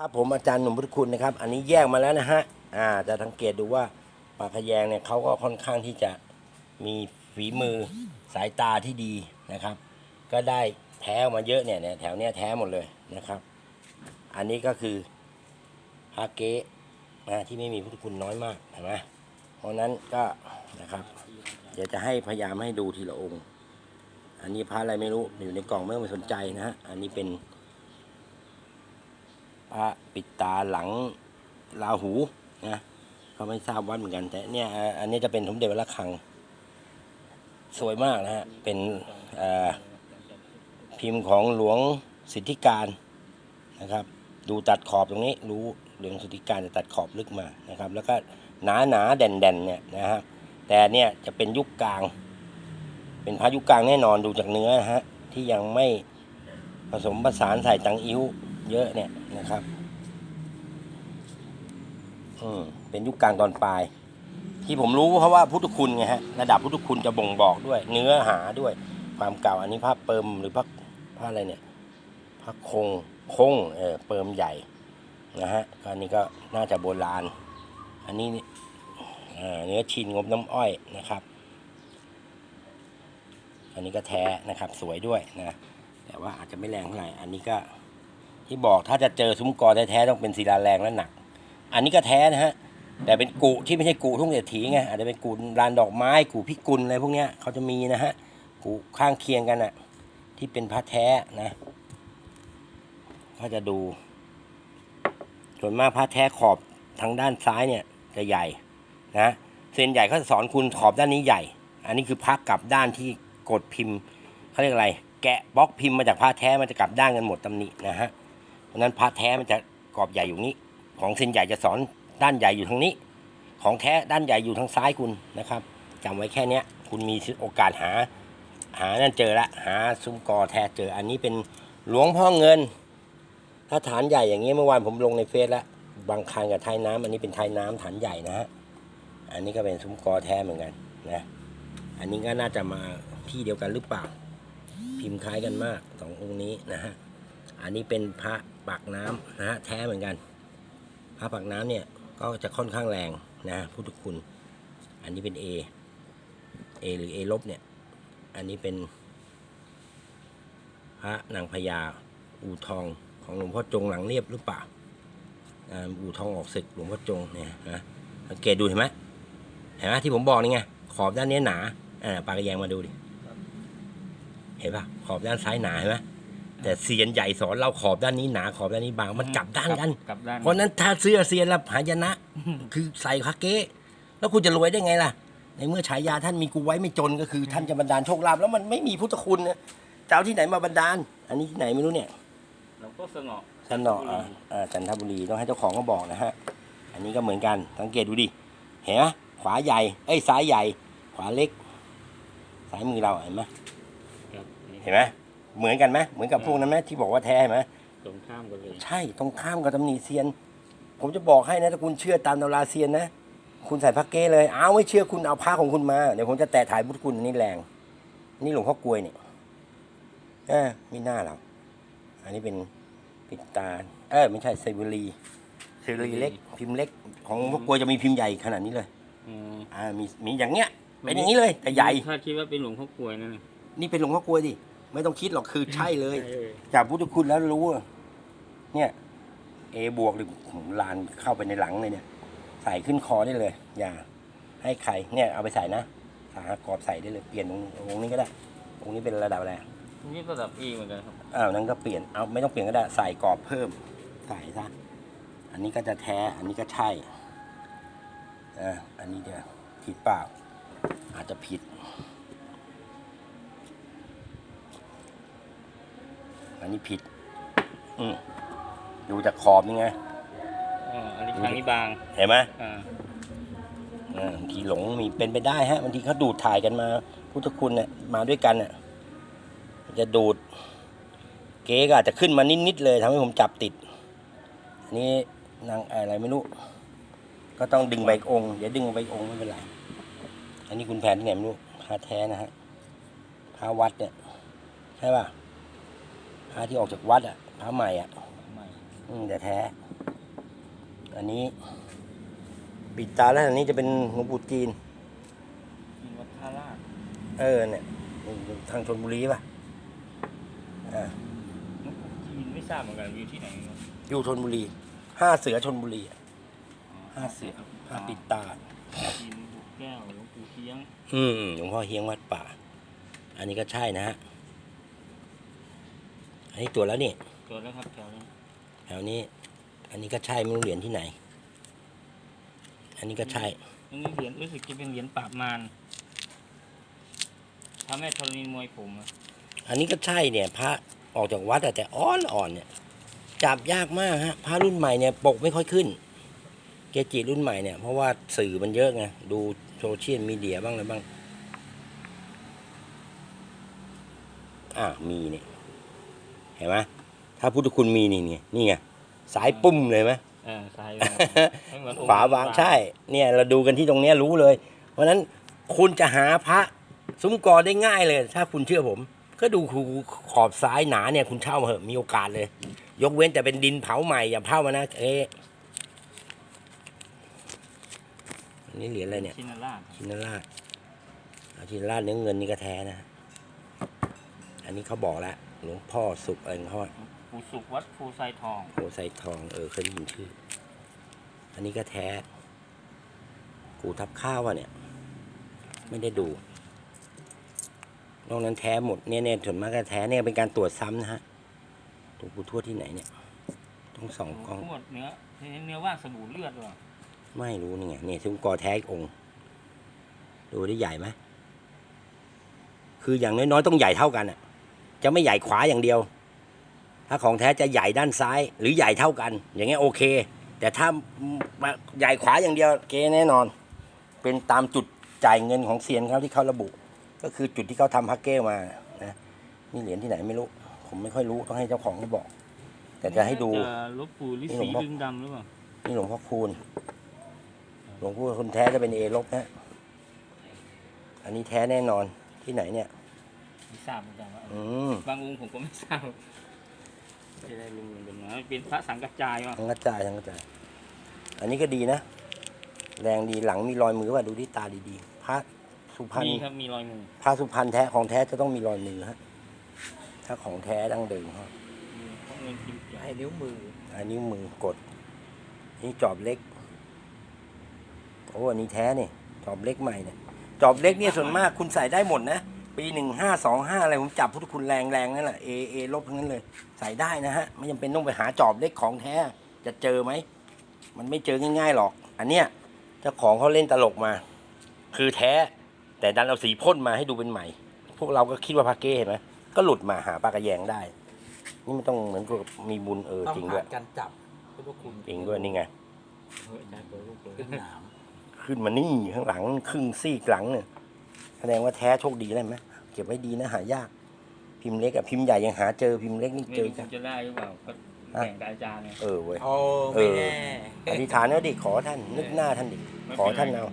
ครับผมอาจารย์หนุ่มพุทธคุณนะครับ อันนี้แยกมาแล้วนะฮะอ่าจะสังเกตดูว่าปลาขยงเนี่ยเขาก็ค่อนข้างที่จะมีฝีมือสายตาที่ดีนะครับ ก็ได้แท้มาเยอะเนี่ยเนี่ยแถวเนี้ยแท้หมดเลยนะครับ อันนี้ก็คือฮาเกะนะที่ไม่มีพุทธคุณน้อยมากเห็นไหมเพราะนั้นก็นะครับ เดี๋ยวจะให้พยายามให้ดูทีละองค์ อันนี้พระอะไรไม่รู้อยู่ในกล่องไม่ต้องไปสนใจนะฮะอันนี้เป็น ระปิดตาหลังราหูนะเขาไม่ทราบวัดเหมือนกัน แต่เนี่ยอันนี้จะเป็นสมเด็จวัดระฆัง สวยมากนะฮะ เป็นพิมพ์ของหลวงสิทธิการนะครับ ดูตัดขอบตรงนี้รู้หลวงสิทธิการจะตัดขอบลึกมานะครับ แล้วก็หนาหนาแด่นแด่นเนี่ยนะฮะแต่เนี่ยจะเป็นยุคกลาง เป็นพระยุคกลางแน่นอนดูจากเนื้อฮะที่ยังไม่ผสมผสานใส่ตังอิ้วเยอะเนี่ยนะครับ อืมเป็นยุคกลางตอนปลาย ที่ผมรู้เพราะว่าพุทธคุณไงฮะระดับพุทธคุณจะบ่งบอกด้วย เนื้อหาด้วย ความเก่าอันนี้พระเปิมหรือพระพระอะไรเนี่ยพระคงคงเออเปิมใหญ่นะฮะอันนี้ก็น่าจะโบราณ อันนี้เนื้อชินงบน้ำอ้อยนะครับ อันนี้ก็แท้นะครับสวยด้วยนะ แต่ว่าอาจจะไม่แรงเท่าไหร่ อันนี้ก็ที่บอกถ้าจะเจอซุ้มกอแท้ๆต้องเป็นศิลาแรงและหนัก อันนี้ก็แท้นะฮะ แต่เป็นกุที่ไม่ใช่กุทุ่งเศรษฐีไงอาจจะเป็นกุลานดอกไม้กุพิกุลอะไรพวกเนี้ยเขาจะมีนะฮะกุข้างเคียงกันอะที่เป็นพระแท้นะก็จะดู ส่วนมากพระแท้ขอบทางด้านซ้ายเนี่ย จะใหญ่นะเส้นใหญ่เขาจะสอนคุณขอบด้านนี้ใหญ่ อันนี้คือพระกลับด้านที่กดพิมพ์เขาเรียกอะไร แกะบล็อกพิมพ์มาจากพระแท้มันจะกลับด้านกันหมดตำหนินะฮะเพราะฉะนั้นพระแท้มันจะกรอบใหญ่อยู่นี้ ของเส้นใหญ่จะสอนด้านใหญ่อยู่ทางนี้ ของแท้ด้านใหญ่อยู่ทางซ้ายคุณนะครับจำไว้แค่เนี้ย คุณมีโอกาสหา หานั่นเจอละหาซุ้มกอแท้เจอ อันนี้เป็นหลวงพ่อเงิน ถ้าฐานใหญ่อย่างเงี้เมื่อวานผมลงในเฟซแล้วบางคันกับท้ายน้ำอันนี้เป็นท้ายน้ำฐานใหญ่นะฮะอันนี้ก็เป็นซุ้มกอแท้เหมือนกันนะอันนี้ก็น่าจะมาที่เดียวกันหรือเปล่า พิมพ์คล้ายกันมากสององค์นี้นะฮะอันนี้เป็นพระปากน้ำนะฮะแท้เหมือนกัน พระปากน้ำเนี่ยก็จะค่อนข้างแรงนะพุทธคุณ อันนี้เป็น A A หรือ A ลบเนี่ย อันนี้เป็น พระนางพญาอู่ทองของหลวงพ่อจงหลังเรียบหรือเปล่าอ่าอู่ทองออกศึกหลวงพ่อจงเนี่ยนะสังเกตดูเห็นไหมเห็นไหมที่ผมบอกนี่ไงขอบด้านนี้หนาอ่าปากกระแยงมาดูดิเห็นปะขอบด้านซ้ายหนาเห็นไหม แต่เซียนใหญ่สอนเราขอบด้านนี้หนาขอบด้านนี้บางมันกลับด้านกัน กลับด้านเพราะฉะนั้นถ้าเสื้อเซียนแล้วหายนะ คือใส่คาเก๊แล้วคุณจะรวยได้ไงล่ะ ในเมื่อฉายาท่านมีกูไว้ไม่จนก็คือ ท่านจะบันดาลโชคลาภแล้วมันไม่มีพุทธคุณนะจะเอาที่ไหนมาบันดาล อันนี้ที่ไหนไม่รู้เนี่ยหลวงพ่อสงบจันเนาะอ่าอ่าจันทบุรีต้องให้เจ้าของก็บอกนะฮะ อันนี้ก็เหมือนกันสังเกตดูดิเห็นไหมขวาใหญ่เอ้ยซ้ายใหญ่ ขวาเล็ก ซ้ายมือเราเห็นไหมครับเห็นไหม เหมือนกันไหมเหมือนกับพวกนั้นไหมที่บอกว่าแท้ไหมตรงข้ามกันเลย ใช่ตรงข้ามกับตำหนิเซียน ผมจะบอกให้นะถ้าคุณเชื่อตามตำราเซียนนะคุณใส่พระเก้เลยเอาไม่เชื่อคุณเอาผ้าของคุณมาเดี๋ยวผมจะแตะถ่ายพุทธคุณอันนี้แรง นี่หลวงพ่อกลวยเนี่ยเออมีหน้าเราอันนี้เป็นปิดตา เออไม่ใช่ไซบุรีไซบุรีเล็ก พิมพ์เล็ก ของหลวงพ่อกลวยจะมีพิมพ์ใหญ่ขนาดนี้เลยอืมอ่ามีมีอย่างเงี้ยเป็นอย่างนี้เลยแต่ใหญ่ถ้าคิดว่าเป็นหลวงพ่อกลวยนั่นน่ะนี่เป็นหลวงพ่อกลวยดิ ไม่ต้องคิดหรอกคือใช่เลย ใช่เลยจากพุทธคุณแล้วรู้อะเนี่ยเอบวกหรือลานเข้าไปในหลังเลยเนี่ย ใส่ขึ้นคอได้เลย อย่า ให้ใครเนี่ยเอาไปใส่นะสากรอบใส่ได้เลยเปลี่ยนตรงตรงนี้ก็ได้ตรงนี้เป็นระดับอะไรนี่ระดับเอเหมือนกันครับ อ้าวนั้นก็เปลี่ยนเอาไม่ต้องเปลี่ยนก็ได้ใส่กรอบเพิ่ม ใส่ซะอันนี้ก็จะแท้อันนี้ก็ใช่อ่าอันนี้จะผิดเปล่า อาจจะผิด อันนี้ผิด อืมดูจากขอบนี่ไงอ่าอันนี้ทางนี้บาง เห็นไหมอ่าอ่าบางทีหลงมีเป็นไปได้ฮะบางทีเขาดูดถ่ายกันมา พุทธคุณเนี่ยมาด้วยกันเนี่ยมันจะดูด เก๊ก็อาจจะขึ้นมานิดๆเลยทำให้ผมจับติด อันนี้นางอะไรไม่รู้ ก็ต้องดึงไปอีกองค์เดี๋ยวดึงไปอีกองค์ไม่เป็นไร อันนี้คุณแผนที่ไหนไม่รู้พระแท้นะฮะพระวัดเนี่ย ใช่ป่ะพ ระที่ออกจากวัดอะพระใหม่อะใหม่อืมแต่แท้ อันนี้ ปิดตาแล้วอันนี้จะเป็นหลวงปู่จีนกินวัดท่าลาดเออเนี่ยทางชนบุรีป่ะอ่าหลวงปู่จีนไม่ทราบเหมือนกันอยู่ที่ไหนเนอะอยู่ชนบุรีห้าเสือชนบุรีอะห้าเสือห้าปิดตาจีนหลวงปู่แก้วหลวงปู่เทียง อืมหลวงพ่อเฮียงวัดป่า อันนี้ก็ใช่นะฮะ อันนี้ตัวแล้วนี่ตัวแล้วครับแถวนี้แถวนี้ อันนี้ก็ใช่ไม่รู้เหรียญที่ไหน อันนี้ก็ใช่อันนี้เหรียญรู้สึกจะเป็นเหรียญปราบมารพระแม่ธรณีมวยผมอะอันนี้ก็ใช่เนี่ย พระออกจากวัดอะแต่อ่อนอ่อนเนี่ย จับยากมากฮะพระรุ่นใหม่เนี่ยปกไม่ค่อยขึ้น เกจิรุ่นใหม่เนี่ยเพราะว่าสื่อมันเยอะไงดูโซเชียลมีเดียบ้างอะไรบ้าง อ่ามีเนี่ย เห็นไหมถ้าพุทธคุณมีนี่นี่นี่ไงสายปุ้มเลยไหมเออใช่ให้เหมือนองค์ฝาวางใช่ เนี่ยเราดูกันที่ตรงเนี้ยรู้เลย เพราะฉะนั้นคุณจะหาพระซุ้มกอได้ง่ายเลย ถ้าคุณเชื่อผม ก็ดูคูขอบซ้ายหนาเนี่ยคุณเช่ามาเหอะมีโอกาสเลย ยกเว้นแต่เป็นดินเผาใหม่อย่าเผามานะเอ๊ะอันนี้เหรียญอะไรเนี่ยชินราชชินราชอ่าชินราชเนื้อเงินนี่ก็แท้นะ อันนี้เขาบอกแล้ว หลวงพ่อสุขอะไรของเขาอะปู่สุขวัดภูไซทองโหใส่ทองเออเคยได้ยินชื่อ อันนี้ก็แท้ กูทับข้าวอะเนี่ย ไม่ได้ดูนอกนั้นแท้หมดเนี่ยเนี่ยส่วนมากก็แท้เนี่ยเป็นการตรวจซ้ำนะฮะตรงกูทั่วที่ไหนเนี่ยต้องส่องกล้อง ทวดเนื้อเนื้อว่างสบู่เลือดหรอไม่รู้นี่ไงเนี่ยซุ้มกอแท้อีกองค์ดูได้ใหญ่ไหมคืออย่างน้อยๆต้องใหญ่เท่ากันอะ จะไม่ใหญ่ขวาอย่างเดียว ถ้าของแท้จะใหญ่ด้านซ้ายหรือใหญ่เท่ากัน อย่างเงี้ยโอเค แต่ถ้าใหญ่ขวาอย่างเดียวเกแน่นอน เป็นตามจุดจ่ายเงินของเซียนเขาที่เขาระบุ ก็คือจุดที่เขาทำฮักเก้มานะนี่เหรียญที่ไหนไม่รู้ ผมไม่ค่อยรู้ต้องให้เจ้าของเขาบอก แต่จะให้ดูจะลบปู่ฤานี่หลษีวงพ่อดึงดำหรือเปล่านี่หลวงพ่อคูณ หลวงพ่อคุณแท้จะเป็นเอลบนะอันนี้แท้แน่นอนที่ไหนเนี่ย ไม่ทราบเหมือนกันว่าอืมบางองค์ผมก็ไม่ทราบจะได้ลุงเป็นมาเป็นพระสังกัจจายว่ะทั้งกระจายทั้งกระจาย อันนี้ก็ดีนะ แรงดีหลังมีรอยมือว่าดูที่ตาดีๆ พระสุพรรณมีครับมีรอยมือพระสุพรรณแท้ของแท้จะต้องมีรอยมือฮะ ถ้าของแท้ดั้งเดิมเขามีพวกเงินพิมพ์ใหญ่ให้นิ้วมืออันนี้วมือกด นี่จอบเล็ก โอ้อันนี้แท้เนี่ยจอบเล็กใหม่เนี่ย จอบเล็กเนี่ยส่วนมากคุณใส่ได้หมดนะ ปีหนึ่งห้าสองห้าอะไรผมจับพุทธคุณแรงแรงนั่นแหละเอเอลบทั้งนั้นเลย ใส่ได้นะฮะ ไม่จำเป็นต้องไปหาจอบเล็กของแท้ จะเจอไหม มันไม่เจอง่ายๆหรอก อันเนี้ยเจ้าของเขาเล่นตลกมา คือแท้ แต่ดันเอาสีพ่นมาให้ดูเป็นใหม่ พวกเราก็คิดว่าพาเก้เห็นไหมก็หลุดมาหาปลากระแยงได้ นี่มันต้องเหมือนกับมีบุญเออต้องจริงด้วผ่ายนการจับพุทธคุณจริงด้วยนี่ไงเฮ้ยอาจารย์เปิดลูกเลยขึ้นหนามขึ้นมานี่ข้างหลังครึ่งซีกหลังเนี่ย แสดงว่าแท้โชคดีเลยไหมเก็บไว้ดีนะหายาก พิมพ์เล็กอะพิมพ์ใหญ่ยังหาเจอพิมพ์เล็กนี่ไม่เจอรู้ผจ้ะมจะได้หรือเปล่าก็แข่งกับอาจารย์เนี่ย เออเว้ย โอ้เอไม่อแน่ อธิษฐานแล้วดิขอท่านนึกหน้าท่านดิขอท่านเอา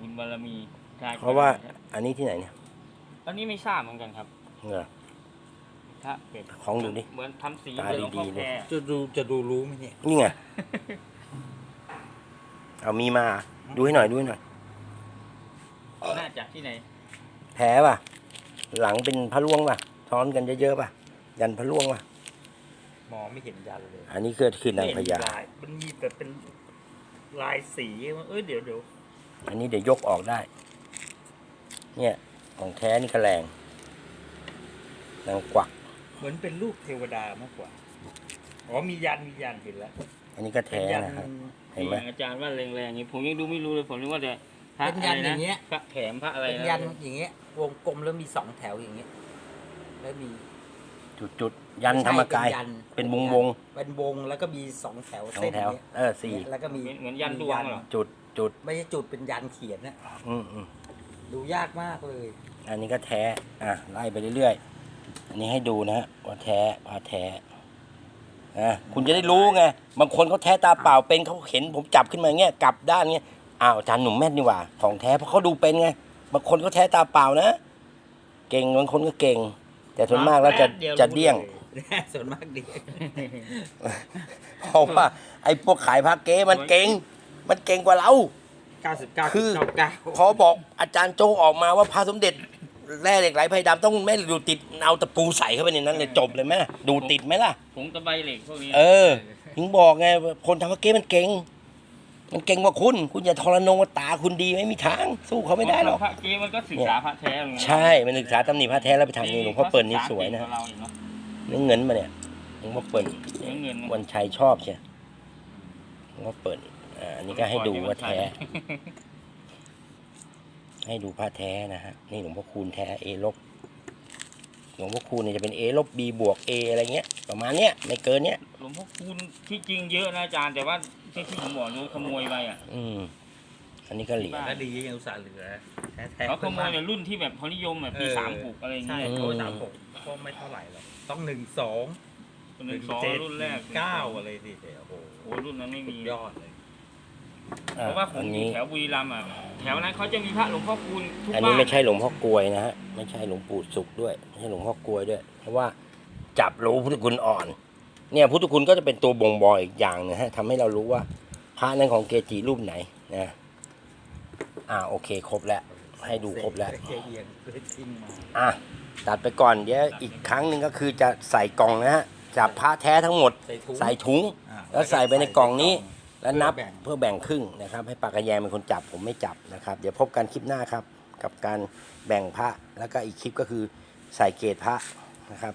บุญบารมีใช่เพราะว่าอันนี้ที่ไหนเนี่ยอันนี้ไม่ทราบเหมือนกันครับเหรอถ้าเก็บของดูดิเหมือนทำสีตาเป็นหลวงพ่อดีๆเลยแก่จะดูจะดูรู้ไหมเนี่ย นี่ไง เอามีมา ดูให้หน่อยดูให้หน่อยน่าจะ ที่ไหนแท้ป่ะ หลังเป็นพระล่วงป่ะซ้อนกันเยอะๆป่ะ ยันพระล่วงป่ะ มองไม่เห็นยันเลยอันนี้คือคือนางพญาลายมันมีแต่เป็นลายสีว่าเอ้ยเดี๋ยวเดี๋ยวอันนี้เดี๋ยวยกออกได้ เนี่ยของแท้นี่กระแรงนางกวัก เหมือนเป็นรูปเทวดามากกว่า อ๋อมียันมียันเห็นแล้วอันนี้ก็เป็แท้นยันนะครับ เห็นที่ไหม อาจารย์ว่าแรงๆอย่างนี้ผมยังดูไม่รู้เลยผมนึกว่าจะ พระเป็นยันอะไรอนะย่างเงี้ยพระแถมพระอะไรเป็นนะยันอย่างเงี้ย วงกลมแล้วมีสองแถวอย่างเงี้ย แล้วมีจุดจุดๆยันธรรมกาย ไใช่เป็นวงวงเป็นวงแล้วก็มีสองแถวสองเส้นแถว เนี้ยเออสี่เนี่ยแล้วก็มีเหมือนเหมือนยันดวงเหรอ จุดจุดไม่ใช่จุดเป็นยันเขียนนะอืมอืมดูยากมากเลย อันนี้ก็แท้อะไล่ไปเรื่อยๆ อันนี้ให้ดูนะฮะว่าแท้พาแท้อะคุณจะได้รู้ไงบางคนเขาแท้ตาเปล่าเป็นเขาเห็นผมจับขึ้นมาเงี้ยกลับด้านเงี้ย อ้าวอาจารย์หนุ่มแม่นนี่หว่า ของแท้เพราะเขาดูเป็นไงบางคนเขาแท้ตาเปล่านะ เก่งบางคนก็เก่ง แต่ส่วนมากแล้วจะแป๊บดียจะเดี้ยงรู้ลส่วนมากดีเพราะว่าไอ้พวกขายพระเก๊มันเก่ง มันเก่งกว่าเรา99คือ99พอบอกอาจารย์โจออกมาว่าพระสมเด็จแร่เหล็กไหลไพดำต้องไม่ดูติดเอาตะปูใส่เข้าไปในนั้นเลยจบเลยไหมดูติดไหมล่ะ ผงตะไบเหล็กพวกนี้เออถึงบอกไงว่าคนทำพระเก๊มันเก่ง มันเก่งกว่าคุณ คุณอย่าทรนงว่าตาคุณดีไม่มีทาง สู้เขาไม่ได้หรอกพระเกมันก็ศึกษาพระแท้เลยนะใช่ มันศึกษาตำหนิพระแท้แล้วไปทำนี่หลวงพ่อเปิ่นนี่สวยนะเขาศึกษาเก่งกว่าเราอีกเนาะเนื้อเงินมาเนี่ยหลวงพ่อเปิ่นเนื้อเงินวันชัยชอบใช่หลวงพ่อเปิ่นอ่าอันนี้ก็ให้ดูว่าแท้ ให้ดูผ้าแท้นะฮะนี่หลวงพ่อคูณแท้เอลบหลวงพ่อคูณเนี่ยจะเป็นเอลบบีบวกเออะไรเงี้ย ประมาณเนี้ยไม่เกินเนี้ยหลวงพ่อคูณที่จริงเยอะนะอาจารย์แต่ว่า ที่ที่ผมบอกรู้ขโมยไปอะอืมอันนี้ก็เหรียญบ้าก็ดียังอุตส่าห์เหลือแท้ๆเขาขโมยในรุ่นที่แบบเขานิยมแบบปีสามหกอะไรอย่างใช่เงี้ยโอ้สามหกก็ไม่เท่าไหร่หรอกต้องหนึ่งสองหนึ่งสองรุ่นแรกเก้าอะไรสิโอ้โหโอ้รุ่นนั้นไม่มียอดเลย เพราะว่าผมอันอยู่นี้ แถวบุรีรัมย์อะแถวนั้นเขาจะมีพระหลวงพ่อคูณทุกอันบ้านี้นไม่ใช่หลวงพ่อกลวยนะฮะ ไม่ใช่หลวงปู่สุขด้วย ไม่ใช่หลวงพ่อกลวยด้วย เพราะว่าจับรู้พุทธคุณอ่อน เนี่ยพุทธคุณก็จะเป็นตัวบ่งบอกอีกอย่างนะฮะทำให้เรารู้ว่าพระนั้นของเกจิรูปไหนนะอ่าโอเคครบแล้ว ให้ดูครบแล้วเอียงเพื่อทิ้งมาอะตัดไปก่อนเดี๋ยวอีกครั้งหนึ่งก็คือจะใส่กล่องนะฮะจับพระแท้ทั้งหมด ใส่ถุงใส่ถุงอ่าแล้วใส่ไปในกล่องนี้ แล้วนับเพื่อแบ่งเพื่อแบ่งครึ่งนะครับ ให้ปากกระแยงเป็นคนจับผมไม่จับนะครับ เดี๋ยวพบกันคลิปหน้าครับ กับการแบ่งพระแล้วก็อีกคลิปก็คือใส่เกตพระนะครับ